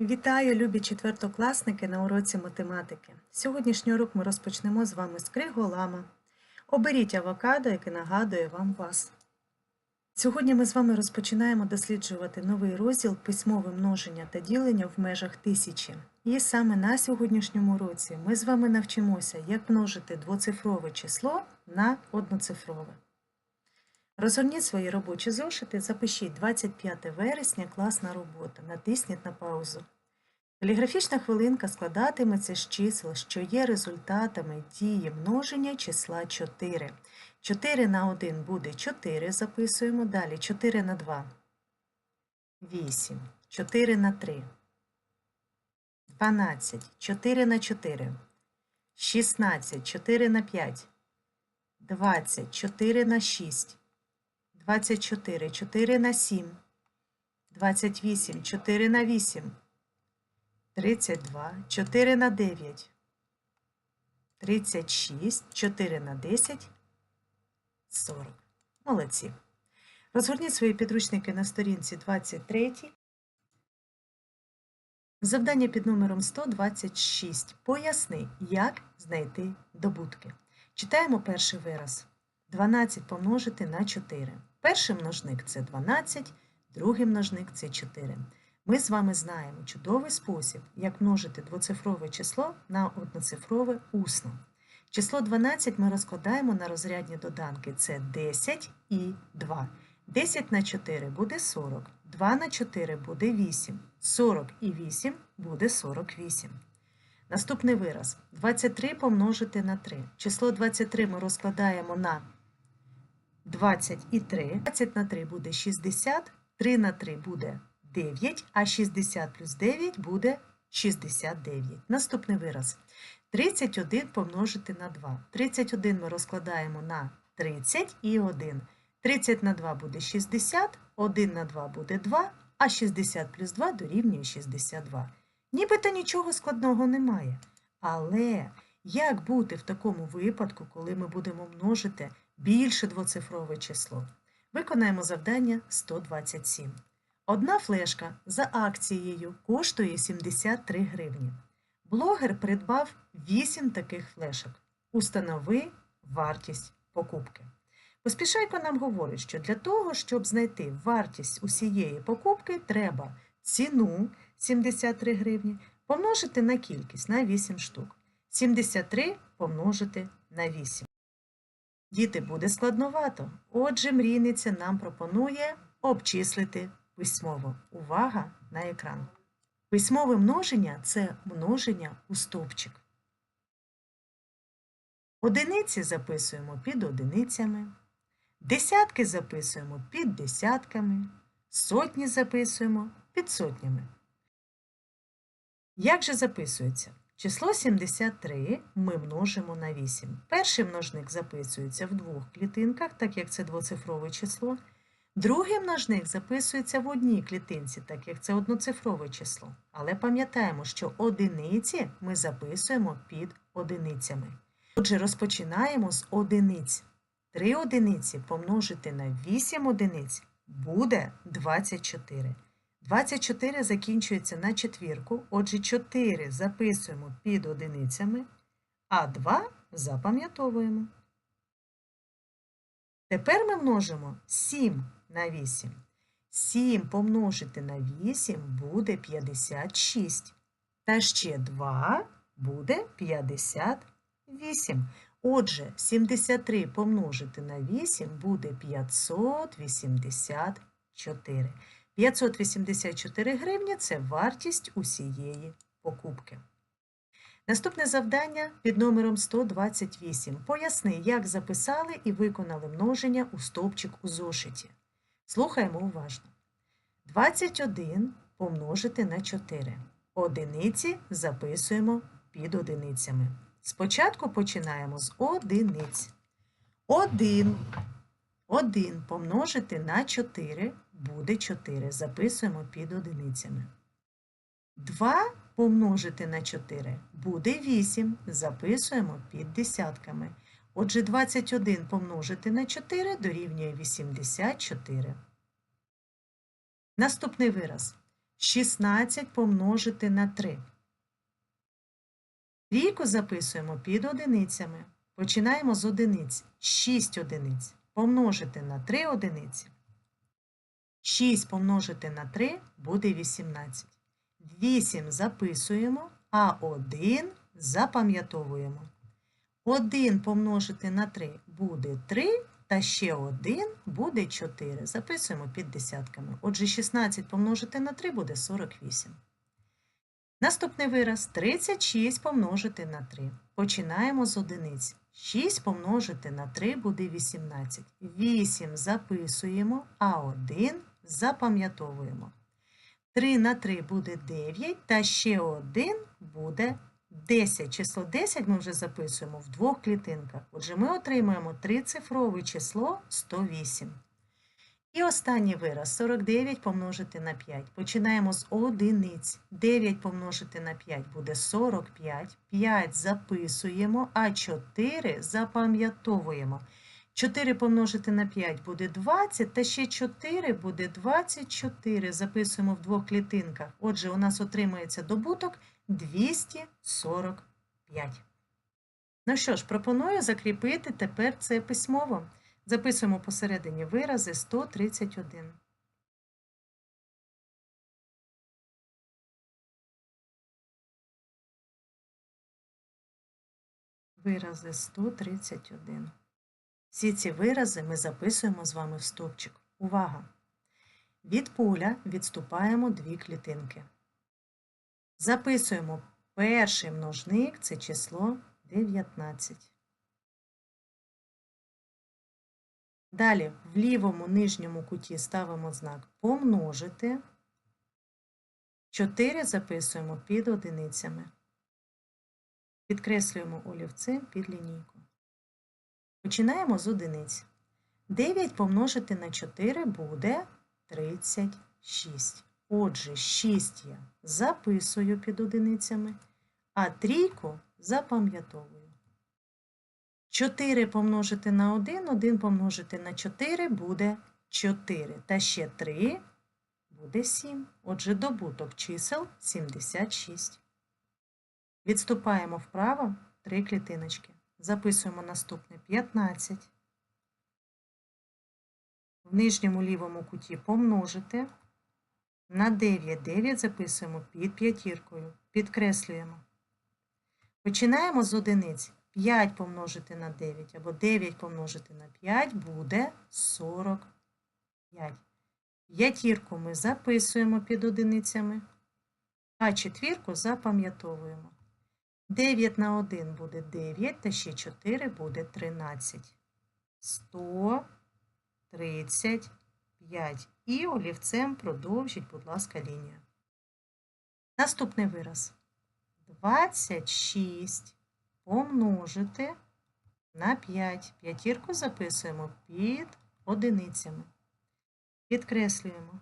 Вітаю, любі четвертокласники на уроці математики. Сьогоднішній урок ми розпочнемо з вами з криголама. Оберіть авокадо, яке нагадує вам вас. Сьогодні ми з вами розпочинаємо досліджувати новий розділ письмове множення та ділення в межах тисячі. І саме на сьогоднішньому уроці ми з вами навчимося, як множити двоцифрове число на одноцифрове. Розгорніть свої робочі зошити, запишіть 25 вересня класна робота. Натисніть на паузу. Каліграфічна хвилинка складатиметься з чисел, що є результатами дії множення числа 4. 4 на 1 буде 4, записуємо. Далі 4 на 2 8, 4 на 3 12, 4 на 4 16, 4 на 5 20, 4 на 6 24, 4 на 7, 28, 4 на 8, 32, 4 на 9, 36, 4 на 10, 40. Молодці. Розгорніть свої підручники на сторінці 23. Завдання під номером 126. Поясни, як знайти добутки. Читаємо перший вираз. 12 помножити на 4. Перший множник це 12, другий множник це 4. Ми з вами знаємо чудовий спосіб, як множити двоцифрове число на одноцифрове усно. Число 12 ми розкладаємо на розрядні доданки. Це 10 і 2. 10 на 4 буде 40, 2 на 4 буде 8, 40 і 8 буде 48. Наступний вираз. 23 помножити на 3. Число 23 ми розкладаємо на 20 і 3. 20 на 3 буде 60, 3 на 3 буде 9, а 60 плюс 9 буде 69. Наступний вираз. 31 помножити на 2. 31 ми розкладаємо на 30 і 1. 30 на 2 буде 60, 1 на 2 буде 2, а 60 плюс 2 дорівнює 62. Нібито нічого складного немає. Але як бути в такому випадку, коли ми будемо множити більше двоцифрове число? Виконаємо завдання 127. Одна флешка за акцією коштує 73 гривні. Блогер придбав 8 таких флешок. Установи вартість покупки. Поспішайко нам говорить, що для того, щоб знайти вартість усієї покупки, треба ціну 73 гривні помножити на кількість на 8 штук. 73 помножити на 8. Діти, буде складновато. Отже, мрійниця нам пропонує обчислити письмово. Увага на екран. Письмове множення це множення у стовпчик. Одиниці записуємо під одиницями, десятки записуємо під десятками, сотні записуємо під сотнями. Як же записується? Число 73 ми множимо на 8. Перший множник записується в двох клітинках, так як це двоцифрове число. Другий множник записується в одній клітинці, так як це одноцифрове число. Але пам'ятаємо, що одиниці ми записуємо під одиницями. Отже, розпочинаємо з одиниць. 3 одиниці помножити на 8 одиниць буде 24. 24 закінчується на четвірку, отже 4 записуємо під одиницями, а 2 запам'ятовуємо. Тепер ми множимо 7 на 8. 7 помножити на 8 буде 56. Та ще 2 буде 58. Отже, 73 помножити на 8 буде 584. 584 гривні це вартість усієї покупки. Наступне завдання під номером 128. Поясни, як записали і виконали множення у стовпчик у зошиті. Слухаємо уважно. 21 помножити на 4. Одиниці записуємо під одиницями. Спочатку починаємо з одиниць. 1. 1 помножити на 4 буде 4. Записуємо під одиницями. 2 помножити на 4 буде 8. Записуємо під десятками. Отже, 21 помножити на 4 дорівнює 84. Наступний вираз. 16 помножити на 3. Трійку записуємо під одиницями. Починаємо з одиниць. 6 одиниць помножити на 3 одиниці. 6 помножити на 3 буде 18. 8 записуємо, а 1 запам'ятовуємо. 1 помножити на 3 буде 3, та ще 1 буде 4. Записуємо під десятками. Отже, 16 помножити на 3 буде 48. Наступний вираз 36 помножити на 3. Починаємо з одиниць. 6 помножити на 3 буде 18. 8 записуємо, а 1 запам'ятовуємо. 3 на 3 буде 9, та ще 1 буде 10. Число 10 ми вже записуємо в двох клітинках. Отже, ми отримуємо трицифрове число 108. І останній вираз 49 помножити на 5. Починаємо з одиниць. 9 помножити на 5 буде 45. 5 записуємо, а 4 запам'ятовуємо. 4 помножити на 5 буде 20, та ще 4 буде 24. Записуємо в двох клітинках. Отже, у нас отримується добуток 245. Ну що ж, пропоную закріпити тепер це письмово. Записуємо посередині вирази 131. Вирази 131. Всі ці вирази ми записуємо з вами в стовпчик. Увага! Від поля відступаємо дві клітинки. Записуємо перший множник це число 19. Далі в лівому нижньому куті ставимо знак помножити. 4 записуємо під одиницями. Підкреслюємо олівцем під лінійку. Починаємо з одиниць. 9 помножити на 4 буде 36. Отже, 6 я записую під одиницями, а трійку запам'ятовую. 4 помножити на 1, 1 помножити на 4 буде 4. Та ще 3 буде 7. Отже, добуток чисел 76. Відступаємо вправо 3 клітиночки. Записуємо наступне 15. В нижньому лівому куті помножити. На 9 9 записуємо під п'ятіркою. Підкреслюємо. Починаємо з одиниць. 5 помножити на 9 або 9 помножити на 5 буде 45. П'ятірку ми записуємо під одиницями, а четвірку запам'ятовуємо. 9 на 1 буде 9, та ще 4 буде 13. 135. І олівцем продовжіть, будь ласка, лінію. Наступний вираз. 26 помножити на 5. П'ятірку записуємо під одиницями. Підкреслюємо.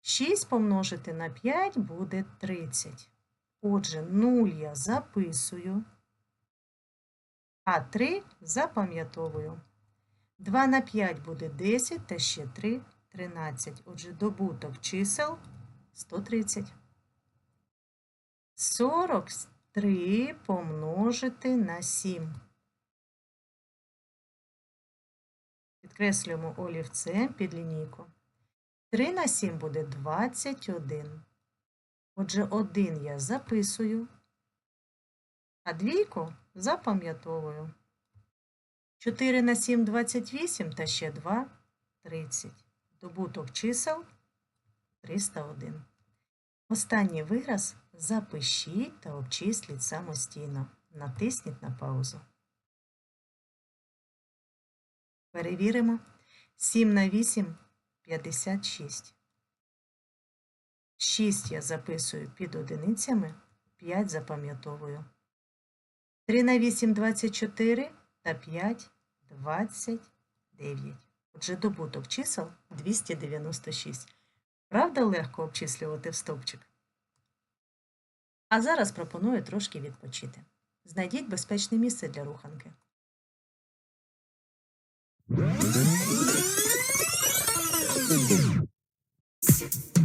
6 помножити на 5 буде 30. Отже, 0 я записую, а 3 запам'ятовую. 2 на 5 буде 10 та ще 3 13. Отже, добуток чисел 130. 43 помножити на 7. Підкреслюємо олівцем під лінійку. 3 на 7 буде 21. Отже, 1 я записую, а двійку запам'ятовую. 4 на 7 28 та ще 2 30. Добуток чисел 301. Останній вираз запишіть та обчисліть самостійно. Натисніть на паузу. Перевіримо. 7 на 8 56. 6 я записую під одиницями, 5 запам'ятовую. 3 на 8 24 та 5 29. Отже, добуток чисел 296. Правда, легко обчислювати в стовпчик? А зараз пропоную трошки відпочити. Знайдіть безпечне місце для руханки. Thank you.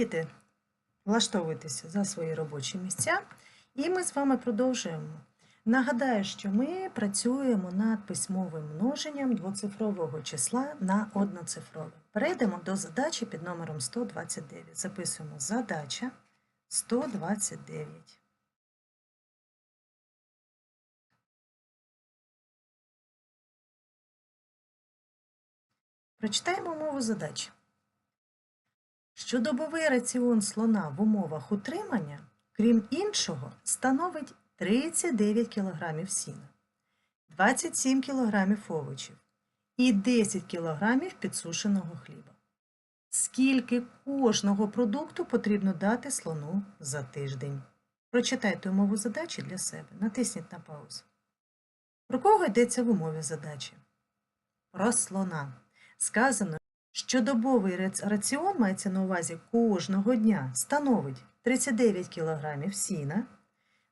Діти, влаштовуйтеся за свої робочі місця, і ми з вами продовжуємо. Нагадаю, що ми працюємо над письмовим множенням двоцифрового числа на одноцифрове. Перейдемо до задачі під номером 129. Записуємо задача 129. Прочитаємо мову задачі. Щодобовий раціон слона в умовах утримання, крім іншого, становить 39 кг сіна, 27 кг овочів і 10 кг підсушеного хліба. Скільки кожного продукту потрібно дати слону за тиждень? Прочитайте умову задачі для себе. Натисніть на паузу. Про кого йдеться в умові задачі? Про слона. Сказано, що добовий рац- раціон мається на увазі кожного дня становить 39 кг сіна,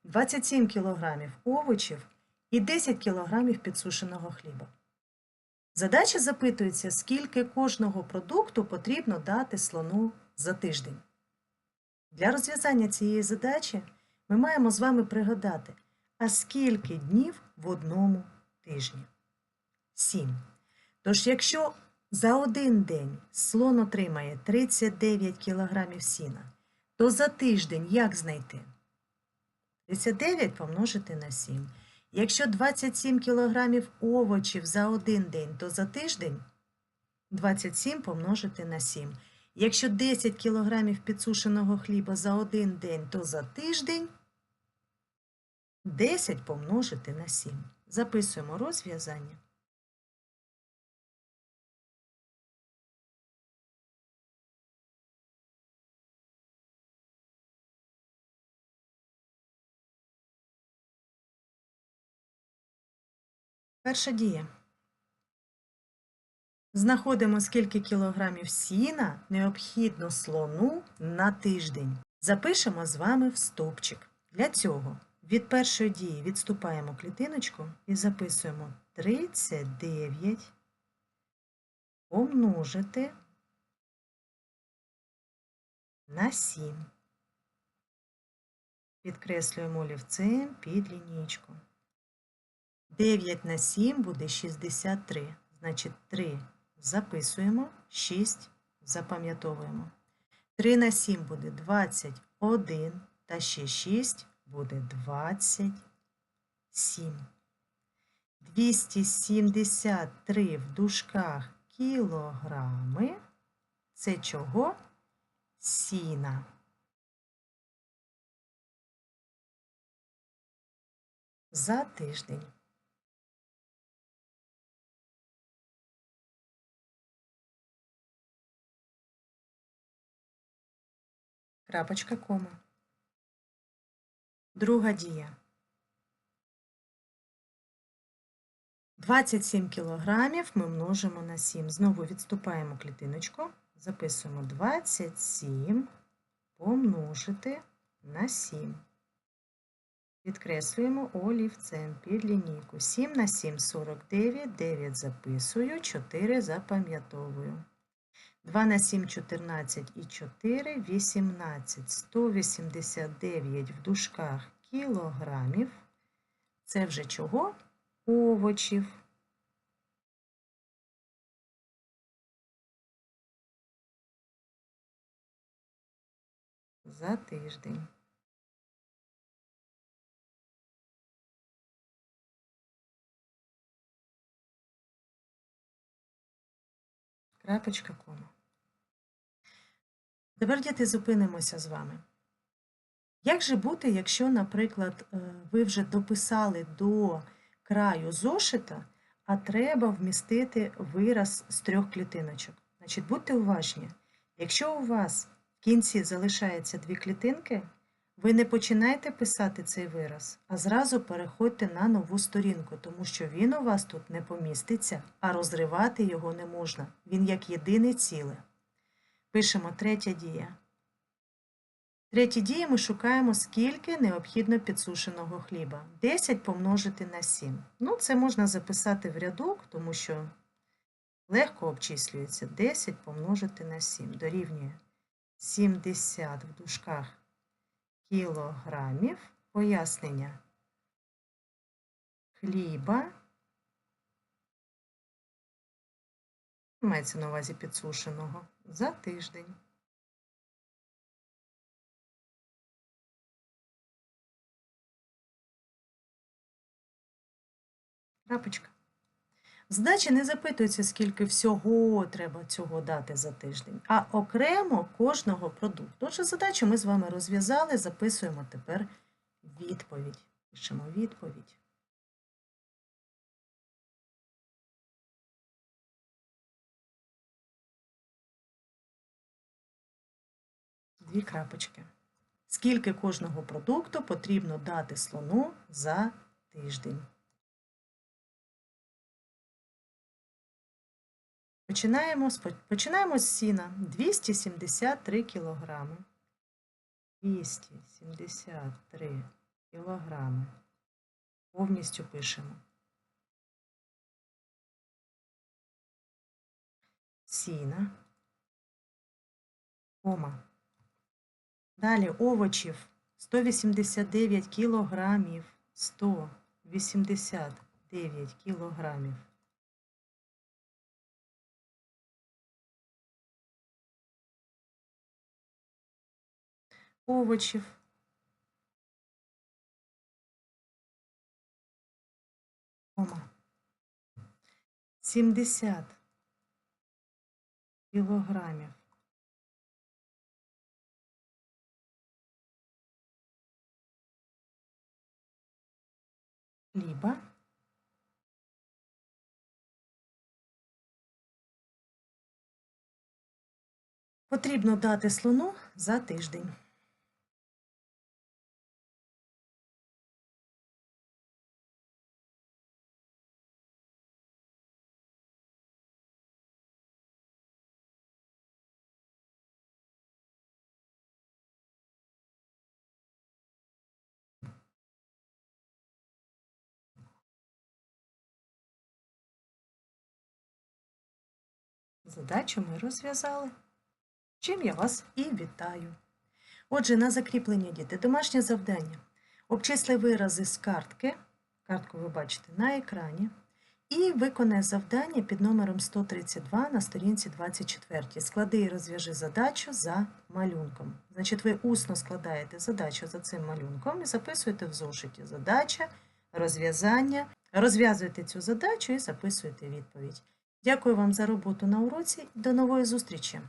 27 кг овочів і 10 кг підсушеного хліба. Задача запитується, скільки кожного продукту потрібно дати слону за тиждень. Для розв'язання цієї задачі ми маємо з вами пригадати, а скільки днів в одному тижні? Сім. Тож, якщо за один день слон отримає 39 кг сіна, то за тиждень як знайти? 39 помножити на 7. Якщо 27 кг овочів за один день, то за тиждень 27 помножити на 7. Якщо 10 кг підсушеного хліба за один день, то за тиждень 10 помножити на 7. Записуємо розв'язання. Перша дія. Знаходимо, скільки кілограмів сіна необхідно слону на тиждень. Запишемо з вами в стовпчик. Для цього від першої дії відступаємо клітиночку і записуємо 39 помножити на 7. Підкреслюємо олівцем під лінійку. 9 на 7 буде 63. Значить, 3 записуємо, 6 запам'ятовуємо. 3 на 7 буде 21, та ще 6 буде 27. 273 в дужках кілограми. Це чого? Сіна. За тиждень. Крапочка кома. Друга дія. 27 кілограмів ми множимо на 7. Знову відступаємо клітиночку, записуємо 27 помножити на 7. Підкреслюємо олівцем під лінійку. 7 на 7 – 49, 9 записую, 4 запам'ятовую. 2 на 7 – 14 і 4 – 18. 189 в дужках кілограмів. Це вже чого? Овочів. За тиждень. Крапочка кома. Тепер, діти, зупинимося з вами. Як же бути, якщо, наприклад, е, ви вже дописали до краю зошита, а треба вмістити вираз з трьох клітиночок? Значить, будьте уважні. Якщо у вас в кінці залишається дві клітинки, ви не починайте писати цей вираз, а зразу переходьте на нову сторінку, тому що він у вас тут не поміститься, а розривати його не можна. Він як єдине ціле. Пишемо третя дія. Третій дії ми шукаємо, скільки необхідно підсушеного хліба. 10 помножити на 7. Ну, це можна записати в рядок, тому що легко обчислюється. 10 помножити на 7 дорівнює 70 в дужках кілограмів. Пояснення хліба. Мається на увазі підсушеного за тиждень. Крапочка. Здачі не запитується, скільки всього треба цього дати за тиждень, а окремо кожного продукту. Отже, задачу ми з вами розв'язали, записуємо тепер відповідь. Пишемо відповідь. Дві крапочки. Скільки кожного продукту потрібно дати слону за тиждень? Починаємо з, починаємо з сіна. 273 кілограми. 273 кілограми. Повністю пишемо. Сіна. Кома. Далі овочів 189 кілограмів. 189 кілограмів. овочів. Кома. 70 кілограмів. Хліба. Потрібно дати слону за тиждень. Задачу ми розв'язали. Чим я вас і вітаю. Отже, на закріплення діти домашнє завдання. Обчисли вирази з картки, картку ви бачите на екрані, і виконай завдання під номером 132 на сторінці 24. Склади і розв'яжи задачу за малюнком. Значить, ви усно складаєте задачу за цим малюнком і записуєте в зошиті задача, розв'язання. Розв'язуєте цю задачу і записуєте відповідь. Дякую вам за роботу на уроці. До нової зустрічі!